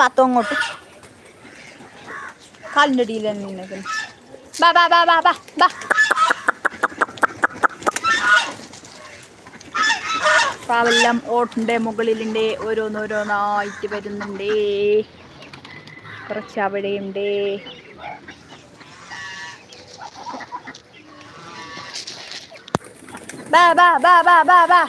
പാത്തോ അങ്ങോട്ട് കാലിന്റെ അടിയിൽ തന്നെ നിൽക്കുന്നു ബാ ബാ ബാ ബാ ബാ ബാ. പ്രാവെല്ലാം ഓട്ടിന്റെ മുകളിലുണ്ട് ഓരോന്നോരോന്നായിട്ട് വരുന്നുണ്ട്. കുറച്ച് അവിടെയുണ്ട്. ബാ ബാ ബാ ബാ ബാ ബാ.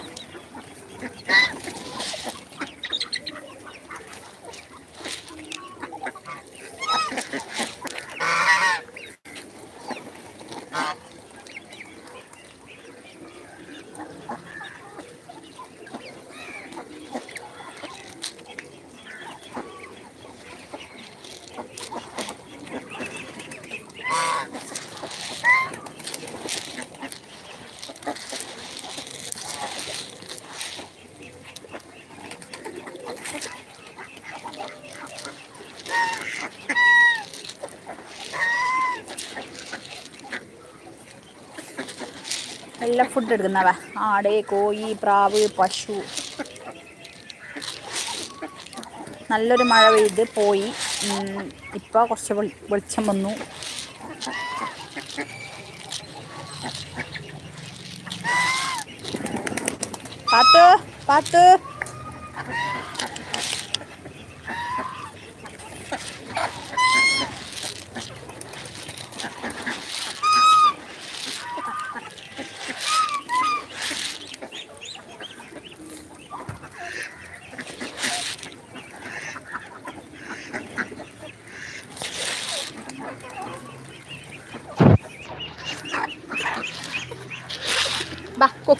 എല്ലാം ഫുഡ് എടുക്കുന്നവ. ആട് കോഴി പ്രാവ് പശു. നല്ലൊരു മഴ പെയ്ത് പോയി. ഇപ്പോൾ കുറച്ച് വെളി- വെളിച്ചം വന്നു. Path path.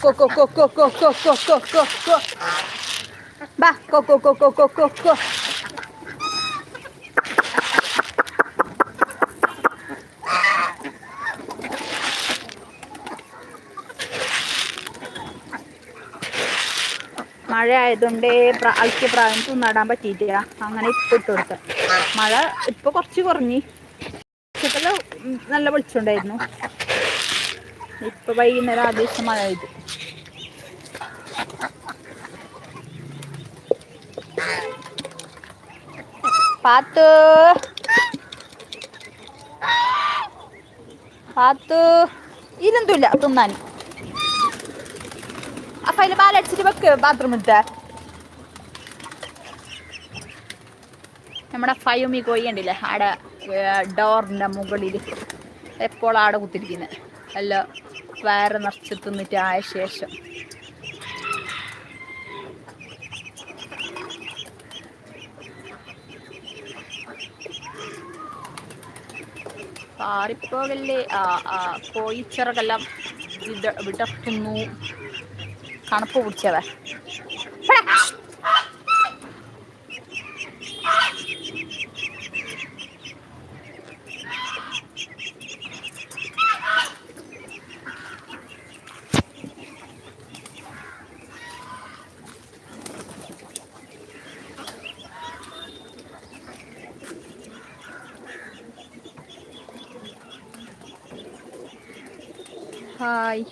Co, co, co, co, co, co, co, co, co, co. Va, co, co, co, co, co, co, co. മഴ ആയതുകൊണ്ട് അൽക്കിയ പ്രായം നടാൻ പറ്റിയിട്ടില്ല അങ്ങനെ ഇപ്പൊ ഇട്ട് കൊടുത്ത മഴ ഇപ്പൊ കുറച്ച് കുറഞ്ഞി നല്ല വെളിച്ചുണ്ടായിരുന്നു ഇപ്പൊ വൈകുന്നേരം ആദ്യം മഴ പെയ്തു പാത്തു. പാത്തു. ഇതെന്തുമില്ല തിന്നാൻ. അപ്പൊ അതിന് പാലടിച്ചിട്ട് വെക്ക് ബാത്റൂം നമ്മുടെ ഫയുമി കോയി ഉണ്ടല്ലേ ആടെ ഡോറിന്റെ മുകളിൽ എപ്പോൾ ആടെ കുത്തിരിക്കുന്നത് അല്ല വയറ് നിറച്ച് തിന്നിട്ട് ആയ ശേഷം. പാറിപ്പോകല്ലേ വിട വിടക്കുന്നു കണക്ക് പിടിച്ചവേ Bye.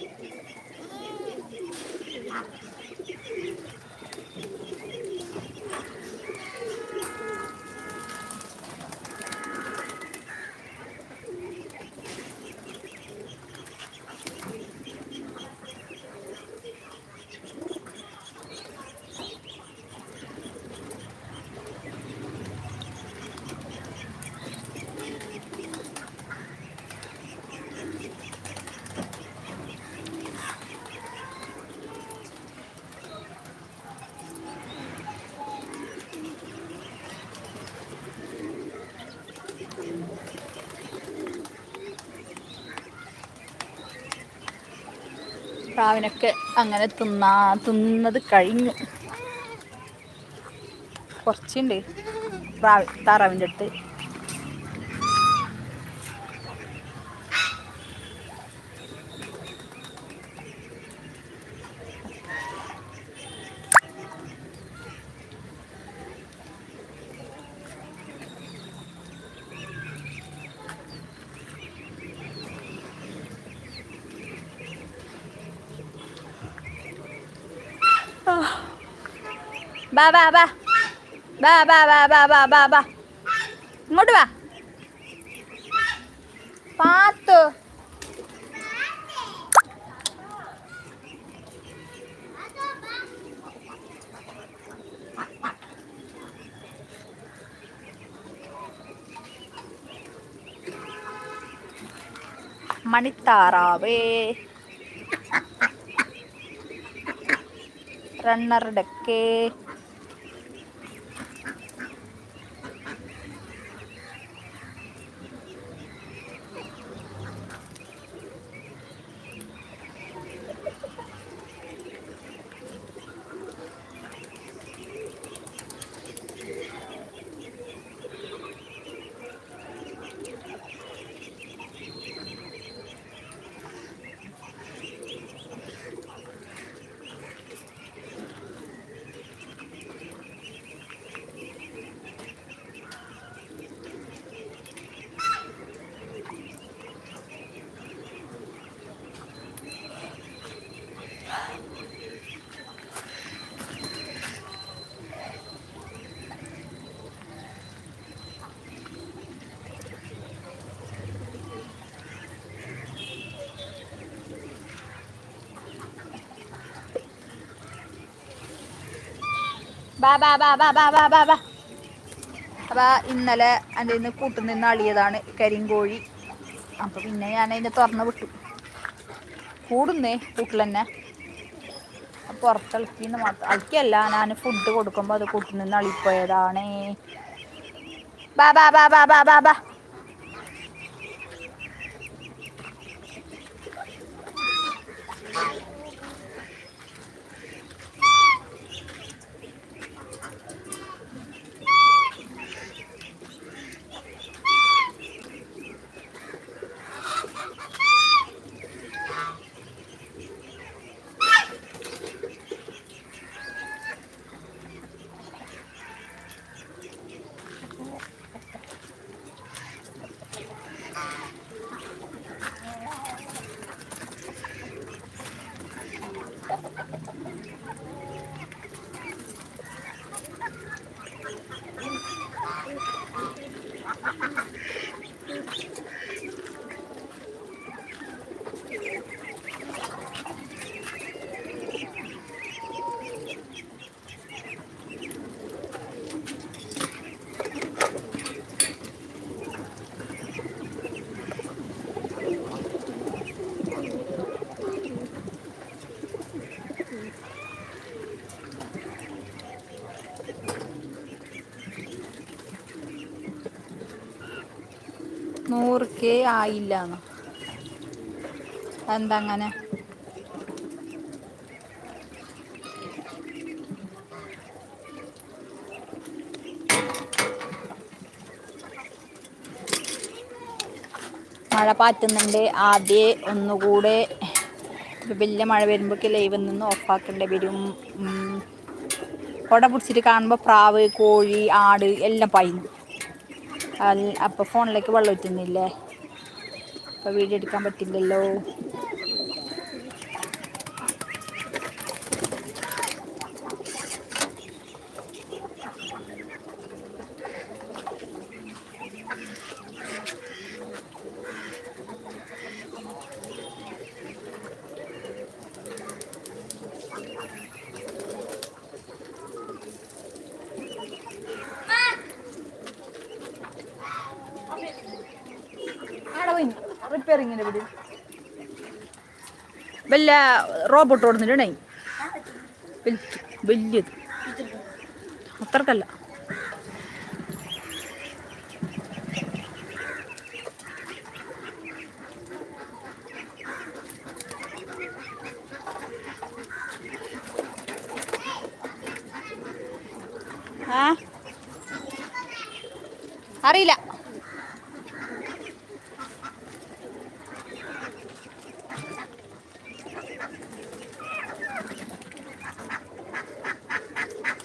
പ്രാവിനൊക്കെ അങ്ങനെ തിന്നാ തിന്നത് കഴിഞ്ഞു. കുറച്ചുണ്ട് പ്രാവ് താറാവിന്റെ അടുത്ത്. ബാ ബാ ബാ ബാ ബാ ബാ ബാ ബാ ബാ ബാ ഇങ്ങോട്ട് വാ. പാത്തു. മണിത്താറാവേ. റണ്ണർ ബാ ബാ ബാ ബാ ബാ ബാ ബാ ബാ ഇന്നലെ എന്റെ ഇന്ന് കൂട്ടുനിന്ന് അളിയതാണ് കരിങ്കോഴി അപ്പൊ പിന്നെ ഞാൻ അതിനെ തുറന്ന് വിട്ടു കൂടുന്നേ കൂട്ടിൽ തന്നെ മാത്രം അളിക്കല്ല ഞാൻ ഫുഡ് കൊടുക്കുമ്പോൾ അത് കൂട്ടിൽ നിന്ന് അളിപ്പോയതാണ് ബാ ബാ ബാ ബാ ബാ ബാ ബാ നൂറ് കെ ആയില്ല എന്താ അങ്ങനെ മഴ പാറ്റുന്നുണ്ട്. ആദ്യേ ഒന്നുകൂടെ വലിയ മഴ വരുമ്പോഴേക്ക് ലൈവ് നിന്ന് ഓഫാക്കേണ്ടി വരും. കുട പിടിച്ചിട്ട് കാണുമ്പോൾ പ്രാവ് കോഴി ആട് എല്ലാം പായുന്നു അപ്പോൾ ഫോണിലേക്ക് വെള്ളം ഊറ്റുന്നില്ലേ? അപ്പോൾ വീഡിയോ എടുക്കാൻ പറ്റില്ലല്ലോ. വല്ല റോബോട്ട് ഓടുന്നുണ്ട് വലിയത്. അത്രക്കല്ല. അറിയില്ല.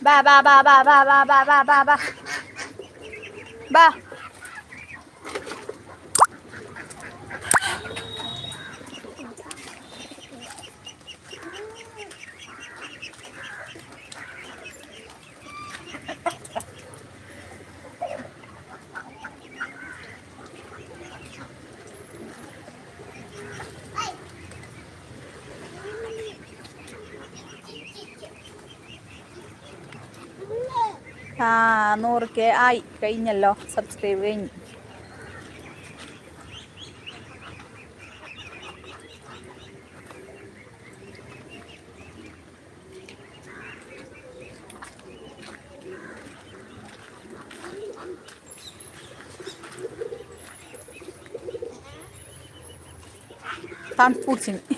ബാ ബാ ബാ ബാ ബാ ബാ ബാ ബാ ബാ ബാ ബാ ആ നൂറ് കെ ആയി കഴിഞ്ഞല്ലോ. സബ്സ്ക്രൈബ് കഴിഞ്ഞു. തണുപ്പ് പിടിച്ചിന്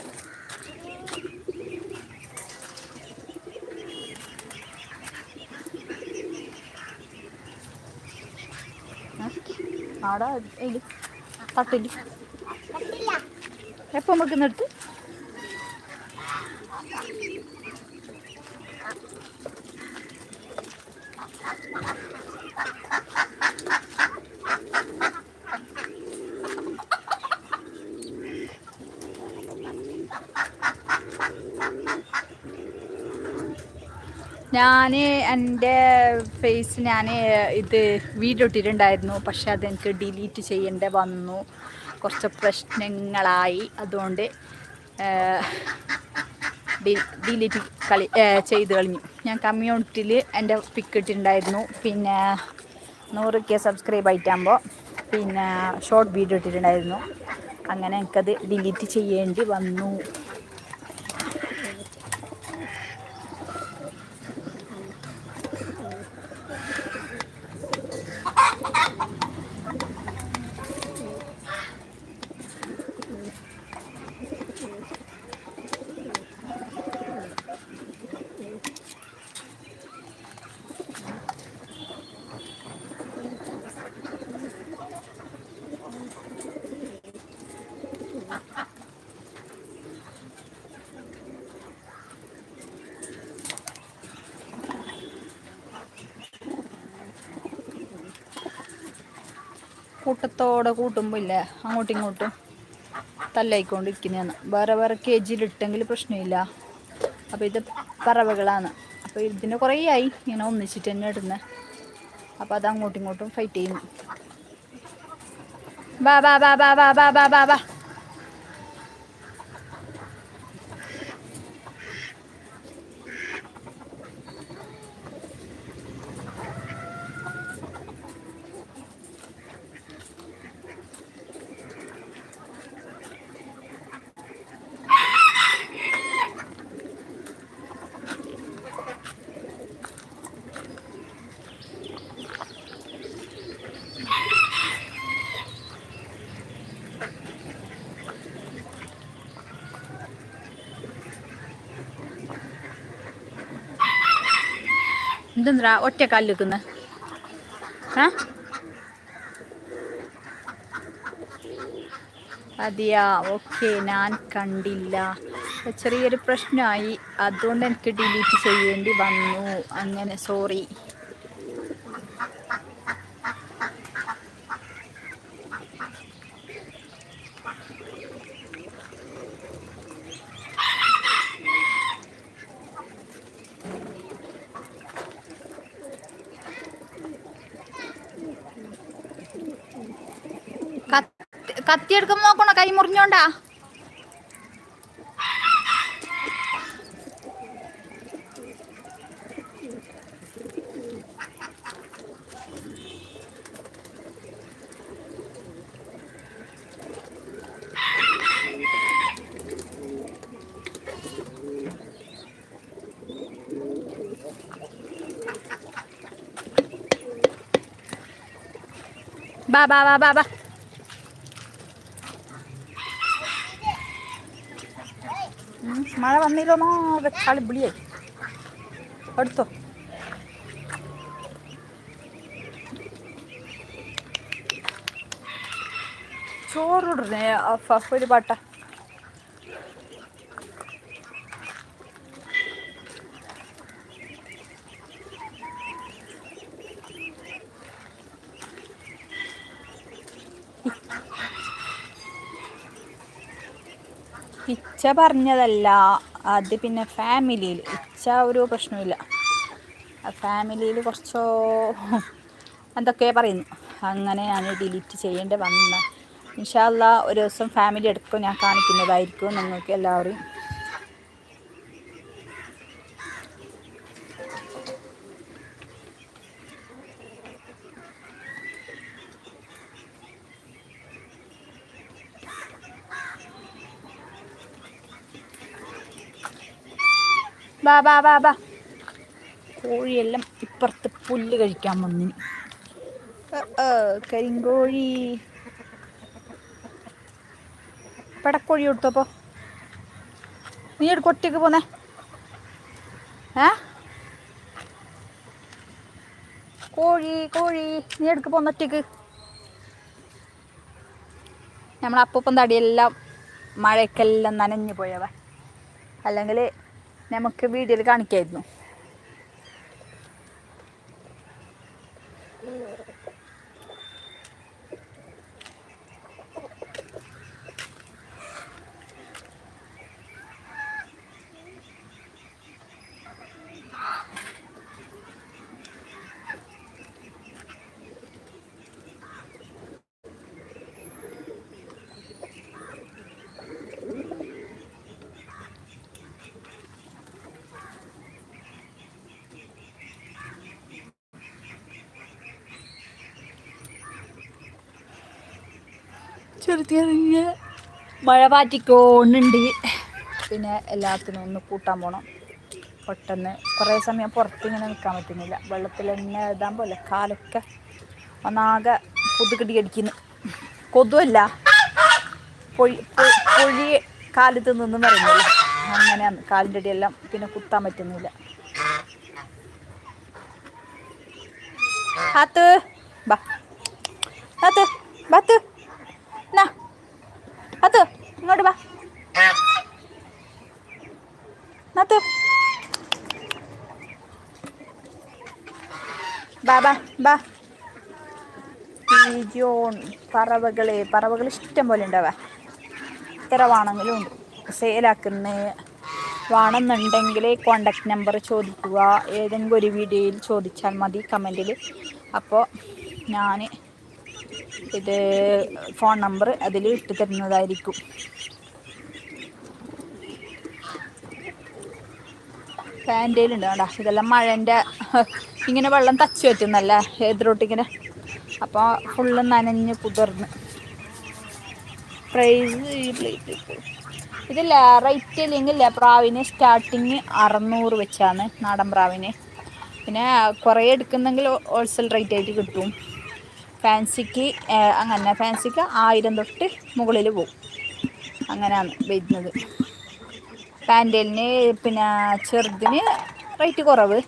ആടാ ഇത് പത്തില്ല എപ്പം വെക്കുന്നെടുത്ത് Thank you. ഞാൻ എന്റെ ഫേസ് ഞാൻ ഇത് വീഡിയോ ഇട്ടിട്ടുണ്ടായിരുന്നു. പക്ഷെ അതെനിക്ക് ഡിലീറ്റ് ചെയ്യേണ്ട വന്നു. കുറച്ച് പ്രശ്നങ്ങളായി. അതുകൊണ്ട് ഡിലീറ്റ് കളി ചെയ്ത് കളഞ്ഞു. ഞാൻ കമ്മ്യൂണിറ്റിയിൽ എന്റെ പിക്ക് ഇട്ടിട്ടുണ്ടായിരുന്നു. പിന്നെ നൂറ് കെ സബ്സ്ക്രൈബ് ആയിട്ടാകുമ്പോൾ പിന്നെ ഷോർട്ട് വീഡിയോ ഇട്ടിട്ടുണ്ടായിരുന്നു. അങ്ങനെ എനിക്കത് ഡിലീറ്റ് ചെയ്യേണ്ടി വന്നു. കൂട്ടത്തോടെ കൂട്ടുമ്പോൾ ഇല്ലേ അങ്ങോട്ടും ഇങ്ങോട്ടും തല്ലായിക്കൊണ്ടിരിക്കുന്നതാണ്. വേറെ വേറെ കെ ജിയിലിട്ടെങ്കിൽ പ്രശ്നമില്ല. അപ്പോൾ ഇത് പറവകളാണ്. അപ്പോൾ ഇതിന് കുറേ ആയി ഇങ്ങനെ ഒന്നിച്ചിട്ട് തന്നെ ഇടുന്നത് അപ്പോൾ അത് അങ്ങോട്ടും ഇങ്ങോട്ടും ഫൈറ്റ് ചെയ്യുന്നു. ബാ ബാ ബാ ബാ ബാ ബാ ബാ ബാ എന്തെന്താ ഒറ്റ കല്ലുക്കുന്ന? അതെയാ ഓക്കെ ഞാൻ കണ്ടില്ല. ചെറിയൊരു പ്രശ്നമായി അതുകൊണ്ട് എനിക്ക് ഡിലീറ്റ് ചെയ്യേണ്ടി വന്നു. അങ്ങനെ സോറി. കത്തിയെടുക്കുമ്പോ നോക്കണോ കൈ മുറിഞ്ഞോണ്ടാ Va, va, va, va, va. മഴ വന്നില്ലോ കളി വിളിയായി. എടുത്തോ ചോറിടണേ അഫ് ഒരു പാട്ട ഇച്ച പറഞ്ഞതല്ല. അത് പിന്നെ ഫാമിലിയിൽ. ഇച്ച ഒരു പ്രശ്നമില്ല ഫാമിലിയിൽ കുറച്ചോ എന്തൊക്കെ പറയുന്നു. അങ്ങനെ ഞാൻ ഡിലീറ്റ് ചെയ്യേണ്ടി വന്ന. ഇൻഷാല്ല ഒരു ദിവസം ഫാമിലി എടുക്കും. ഞാൻ കാണിക്കുന്നതായിരിക്കും നിങ്ങൾക്ക് എല്ലാവരും ബാ ബാ ബാ ബാ കോഴിയെല്ലാം ഇപ്പുറത്ത് പുല്ല് കഴിക്കാൻ വന്നിന്. കരിങ്കോഴി. പടക്കോഴി കൊടുത്തപ്പോ നീ എടുക്കും ഒറ്റയ്ക്ക് പോന്നേ. ഏ? കോഴി കോഴി നീ എടുക്ക് പോന്ന ഒറ്റയ്ക്ക്. നമ്മളപ്പം തടിയെല്ലാം മഴയ്ക്കെല്ലാം നനഞ്ഞു പോയവ അല്ലെങ്കിൽ നമുക്ക് വീഡിയോയിൽ കാണിക്കായിരുന്നു. ചെറുതിയ മഴ പാറ്റിക്കോണുണ്ട്. പിന്നെ എല്ലാത്തിനും ഒന്ന് കൂട്ടാൻ പോണം. പെട്ടെന്ന് കുറേ സമയം പുറത്തിങ്ങനെ നിൽക്കാൻ പറ്റുന്നില്ല. വെള്ളത്തിൽ തന്നെ എഴുതാൻ പോലെ കാലൊക്കെ ഒന്നാകെ പുതുക്കിടി അടിക്കുന്നു. കൊതുവല്ല. പൊഴി പൊഴി കാലത്ത് നിന്നും പറയുന്നില്ല. അങ്ങനെയാണ് കാലിന്റെ അടിയെല്ലാം പിന്നെ കുത്താൻ പറ്റുന്നില്ല. ഹാത്ത് ബാ. ഹാത്ത് ബാത്ത്. ഹാത്ത് ഇങ്ങോട്ട് വാ. നാത്ത് ബാ ബാ ബാ. ജോൺ പറവകളെ പറവകൾ ഇഷ്ടം പോലെ ഉണ്ടാവാ. എത്ര വാണങ്ങളും ഉണ്ട്. സെയിലാക്കുന്ന വേണമെന്നുണ്ടെങ്കിൽ കോണ്ടാക്ട് നമ്പർ ചോദിക്കുക. ഏതെങ്കിലും ഒരു വീഡിയോയിൽ ചോദിച്ചാൽ മതി കമന്റിൽ അപ്പോൾ ഞാൻ ഇത് ഫോൺ നമ്പർ അതിൽ ഇട്ട് തരുന്നതായിരിക്കും. ഉണ്ട് കേട്ടോ ഇതെല്ലാം മഴന്റെ ഇങ്ങനെ വെള്ളം തച്ചു പറ്റുന്നല്ല എതിരോട്ടിങ്ങനെ അപ്പോൾ ഫുള്ള് നനഞ്ഞ് കുതിർന്ന്. പ്രൈസ് ഇതില്ല റേറ്റ് ഇല്ലെങ്കില്ല പ്രാവിന് സ്റ്റാർട്ടിങ് അറുന്നൂറ് വെച്ചാണ് നാടൻ പ്രാവിന്. പിന്നെ കുറേ എടുക്കുന്നെങ്കിൽ ഹോൾസെയിൽ റേറ്റ് ആയിട്ട് കിട്ടും. ഫാൻസിക്ക് അങ്ങനെ ഫാൻസിക്ക് ആയിരം തൊട്ട് മുകളിൽ പോകും അങ്ങനെയാണ് വരുന്നത്. പാൻഡലിന് പിന്നെ ചെറുതിന് റേറ്റ് കുറവ്.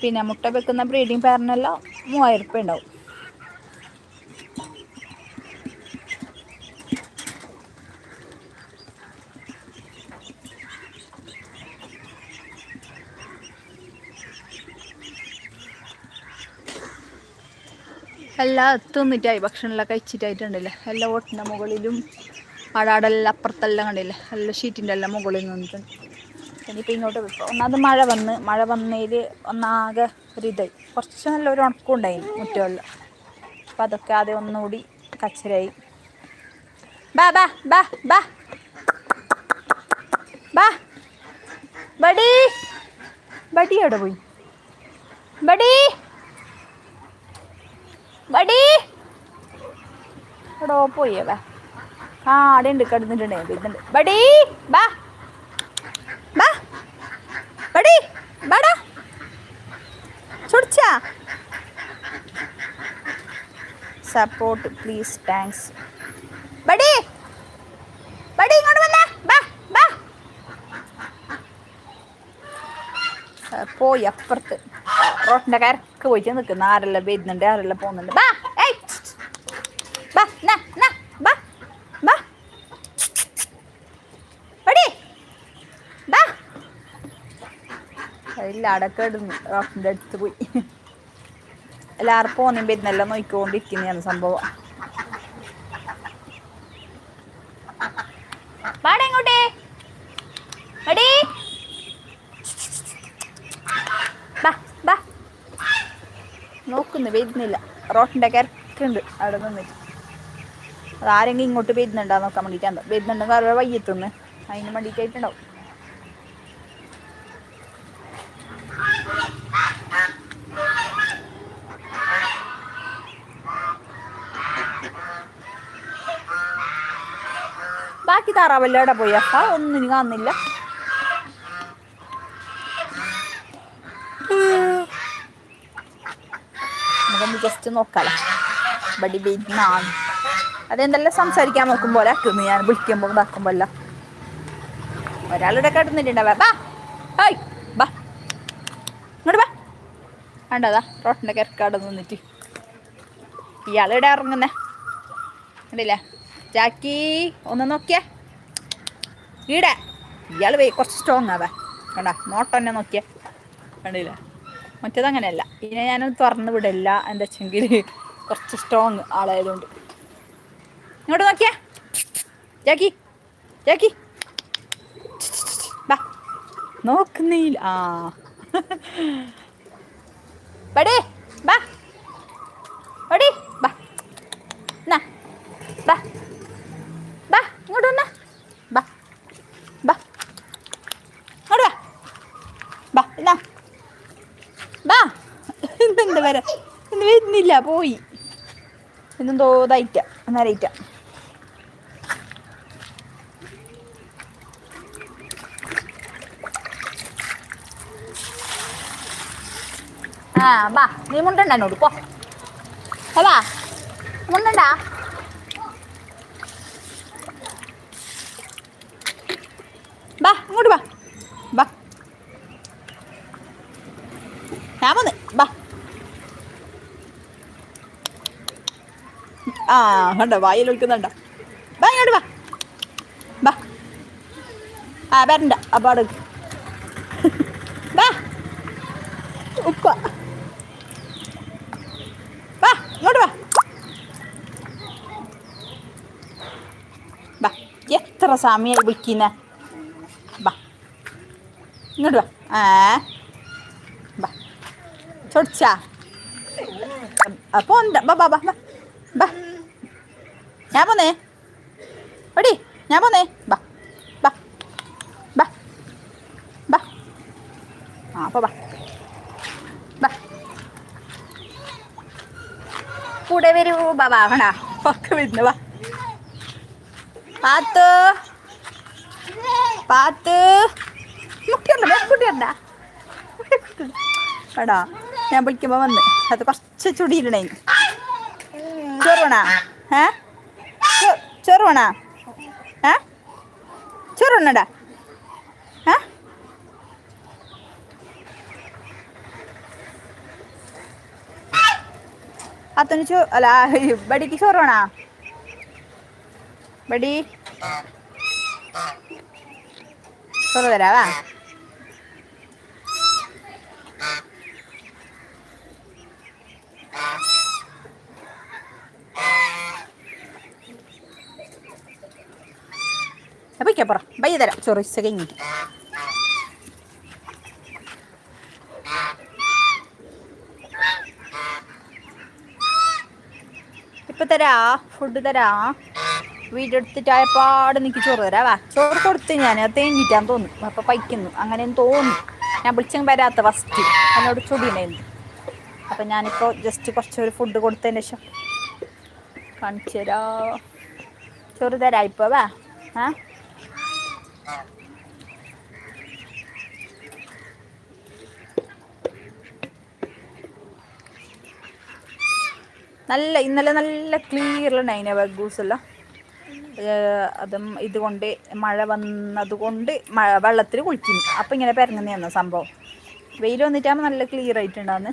പിന്നെ മുട്ട വെക്കുന്ന ബ്രീഡിങ് പാരനെല്ലാം മൂവായിരം ഉറുപ്പ്യ ഉണ്ടാവും. എല്ലാം തിന്നിട്ടായി ഭക്ഷണമെല്ലാം കഴിച്ചിട്ടായിട്ടുണ്ടല്ലേ. എല്ലാ ഓട്ടിന്റെ മുകളിലും ആടാടെല്ലാം അപ്പുറത്തെല്ലാം കണ്ടില്ലേ. എല്ലാ ഷീറ്റിന്റെ എല്ലാം മുകളിൽ നിന്നിട്ടുണ്ട്. ഇനിയിപ്പോൾ ഇങ്ങോട്ട് ഒന്നാമത് മഴ വന്ന് മഴ വന്നതിൽ ഒന്നാകെ ഒരു ഇതായി. കുറച്ച് നല്ലൊരു ഉണക്കമുണ്ടായിരുന്നു മുറ്റമെല്ലാം. അപ്പോൾ അതൊക്കെ ആദ്യം ഒന്നുകൂടി കച്ചരായി. ബാ ബാ ബാ ബാ. ബാ. ബഡി ബഡി എവിടെ പോയി? ബഡി ബഡി എടോ പോയേ ബാ ആ അവിടെ ഉണ്ട് കിടന്നിട്ടുണ്ടേ. വരുന്നുണ്ട് ബഡി ബാ ബാ ബഡി ബാടാ ചുടിച്ചാ. Support please thanks buddy buddy ഇങ്ങോട്ട് വന്നേ. ബാ ബാ പോയി അപ്പുറത്ത്. റോട്ടിന്റെ കരക്ക് പോയിട്ട് നിൽക്കുന്ന ആരെല്ലാം വരുന്നുണ്ട് ആരെല്ലാം പോകുന്നുണ്ട്. ബാ ഏയ് ബാ നാ നാ ബാ ബാ. അടുത്ത് പോയി. എല്ലാവർക്കും ഒന്നും വരുന്നെല്ലാം നോക്കിക്കൊണ്ടിരിക്കുന്നതാണ് സംഭവം വാടാ ഇങ്ങോട്ടേ എടീ ബാ ബാ വരുന്നില്ല. റോട്ടിന്റെ കിരക്കുണ്ട് അവിടെ നിന്നിട്ട്. അത് ആരെങ്കിലും ഇങ്ങോട്ട് പെയ്തുന്നുണ്ടോ നോക്കാൻ വേണ്ടിയിട്ടാണ്. പെയ്തുന്നുണ്ടെങ്കിൽ അവരുടെ വയ്യത്തുനിന്ന്. അതിന് വേണ്ടിയിട്ടായിട്ടുണ്ടാവും. ബാക്കി താറാവല്ലോടെ പോയി? അപ്പ ഒന്നിനും കാണുന്നില്ല. ജസ്റ്റ് നോക്കാലോ. ബടി ബിന്നാണ്. അതെന്തെല്ലാം സംസാരിക്കാൻ നോക്കുമ്പോലെ ആക്കുന്നു ഞാൻ വിളിക്കുമ്പോൾ ഇതാക്കുമ്പോല്ല. അല്ല ഒരാളിവിടെ ബാ. ഹായ്. ബാ. വേണ്ടതാ റോട്ടിന്റെ കിരക്കാട് നിന്നിട്ട്. ഇയാളിവിടെ ഇറങ്ങുന്നേ. കണ്ടില്ലേ? ജാക്കി ഒന്ന് നോക്കിയേ. ഈടെ. ഇയാൾ കുറച്ച് സ്ട്രോങ് ആവാ. കണ്ട? നോട്ടെന്നെ നോക്കിയേ. കണ്ടില്ലേ? മറ്റേത് അങ്ങനെയല്ല ഇതിനെ ഞാൻ തുറന്ന് വിടില്ല എന്താ വെച്ചെങ്കിൽ കുറച്ച് സ്ട്രോങ് ആളായതുകൊണ്ട്. ഇങ്ങോട്ട് നോക്കിയാ. ജാക്കി ജാക്കി. ബാ. നോക്കുന്നില്ല. ആ. പടേ ബാ. ബടി ബാ നാ ബാ ബാ ഇങ്ങോട്ട് വന്നാ ബാ ബാ ഇങ്ങോട്ട് വാ ബാ എന്നാ ബാ ഇന്നെന്താ വര വരുന്നില്ല പോയി. ഇന്നും തോതായിട്ട അന്നേരയിട്ട ആ ബാ നീ മുണ്ടണ്ട എന്നോട് പോ. അതാ മുണ്ടണ്ടാ ബാ ഇങ്ങോട്ട് ബാ ബാ ഞാൻ വന്ന് ബാ ആ കണ്ടോ വായിൽ ഒഴിക്കുന്നുണ്ടോ ബാ ഇങ്ങോട്ട് വാ. ബാ ആ വരണ്ട. അപ്പാട് ബാ ഉപ്പ. ബാ ഇങ്ങോട്ട് വാ. ബാ എത്ര സമയമായി വിളിക്കുന്ന? ബാ ഇങ്ങോട്ട് വാ. ആ. ബാ ചൊടിച്ചാ. അപ്പോൾ ഉണ്ട്. ബാ ബാ ബാ ബാ ബാ ഞാൻ പോന്നേ. എടി ഞാൻ പോന്നേ. ബാ ബാ ബാ ബാ. ആ അപ്പോൾ ബാ. ബാ. കൂടെ വരൂ ബാ ബാ വേണ. ഒക്കെ വരുന്നു ബാ പാത്ത്. പാത്ത്. മുട്ടിയുണ്ട് മുക്കുട്ടിയുണ്ട എടാ ഞാൻ വിളിക്കുമ്പോൾ വന്ന്. അത് കുറച്ച് ചുടിയിടണേ. ചോറണ ഏ? ചെറുവണ ഏ ചെറുവണ്ണടാ ആ? അത്തന് ചോ അല്ല ബടിക്ക് ചോറ് വേണോ ബടി? ചോറ് തരാവാ? അപ്പറ ബയ്യ തരാം. ചൊറിച്ച ഇസ കഴിഞ്ഞിട്ട് ഇപ്പൊ തരാ. ഫുഡ് തരാ. വീഡിയോ എടുത്തിട്ട് ആയപ്പാട് നിക്ക് ചോറ് തരാ വാ. ചോറ് കൊടുത്ത് ഞാൻ അത് തേഞ്ഞിട്ടാന്ന് തോന്നുന്നു. അപ്പൊ പൈക്കുന്നു അങ്ങനെ തോന്നുന്നു. ഞാൻ വിളിച്ചങ്ങ് വരാത്ത ഫസ്റ്റ് എന്നോട് ചൊടിയുണ്ടായിരുന്നു അപ്പൊ ഞാനിപ്പോ ജസ്റ്റ് കുറച്ചൊരു ഫുഡ് കൊടുത്തതിന് ശേഷം കാണിച്ചു തരാ. ചോറ് തരാ ഇപ്പൊ വാ. ആ? നല്ല ഇന്നലെ നല്ല ക്ലിയറുള്ള നൈന ബഗൂസ് എല്ലാം. അതും ഇതുകൊണ്ട് മഴ വന്നതുകൊണ്ട് മഴ വെള്ളത്തിൽ കുളിക്കുന്നു അപ്പം ഇങ്ങനെ പെരങ്ങുന്നതാണ് സംഭവം. വെയിൽ വന്നിട്ടാകുമ്പോൾ നല്ല ക്ലിയർ ആയിട്ടുണ്ടാന്ന്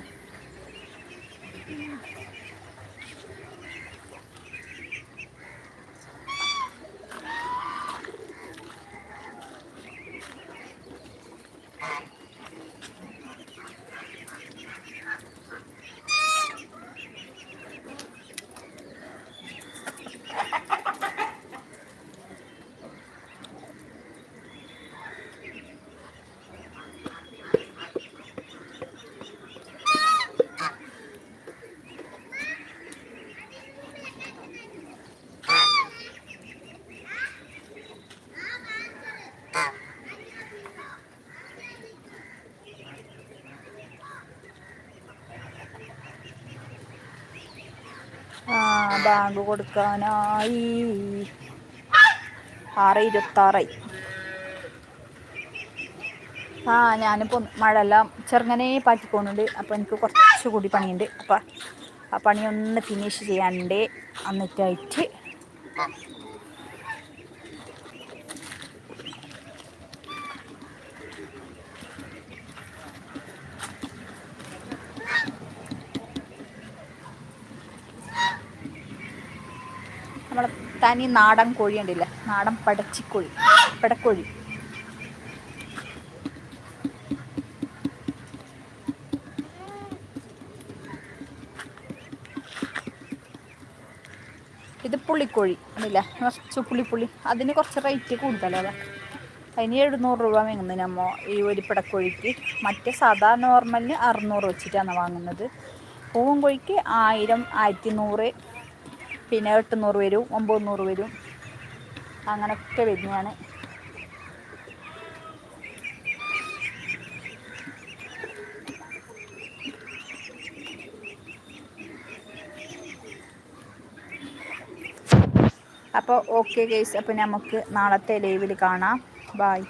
ബാങ്ക് കൊടുക്കാനായി. ആറ് ഇരുപത്താറായി ആ ഞാനിപ്പോൾ മഴയെല്ലാം ചെറുങ്ങനെ പാറ്റി പോകുന്നുണ്ട് അപ്പോൾ എനിക്ക് കുറച്ച് കൂടി പണിയുണ്ട്. അപ്പോൾ ആ പണിയൊന്ന് ഫിനിഷ് ചെയ്യാണ്ട് എന്നിട്ടായിട്ട് നമ്മളെ ഈ നാടൻ കോഴി ഉണ്ടല്ല നാടൻ പടച്ചിക്കോഴി പടക്കോഴി. ഇത് പുള്ളിക്കോഴി ഇല്ല കുറച്ച് പുള്ളിപ്പുള്ളി അതിന് കുറച്ച് റേറ്റ് കൂടുതലാണ് അതിന് എഴുന്നൂറ് രൂപ വാങ്ങുന്നത് നമ്മ ഈ ഒരു പിടക്കോഴിക്ക്. മറ്റേ സാധാ നോർമലിന് അറുന്നൂറ് വെച്ചിട്ടാണ് വാങ്ങുന്നത്. പൂവൻ കോഴിക്ക് ആയിരം ആയിരത്തി നൂറ് പിന്നെ എട്ടുന്നൂറ് വരും ഒമ്പത് നൂറ് വരും. അങ്ങനെയൊക്കെ വരുന്നതാണ്. അപ്പോൾ ഓക്കെ കേസ് അപ്പോൾ നമുക്ക് നാളത്തെ ലൈവിൽ കാണാം. ബായ്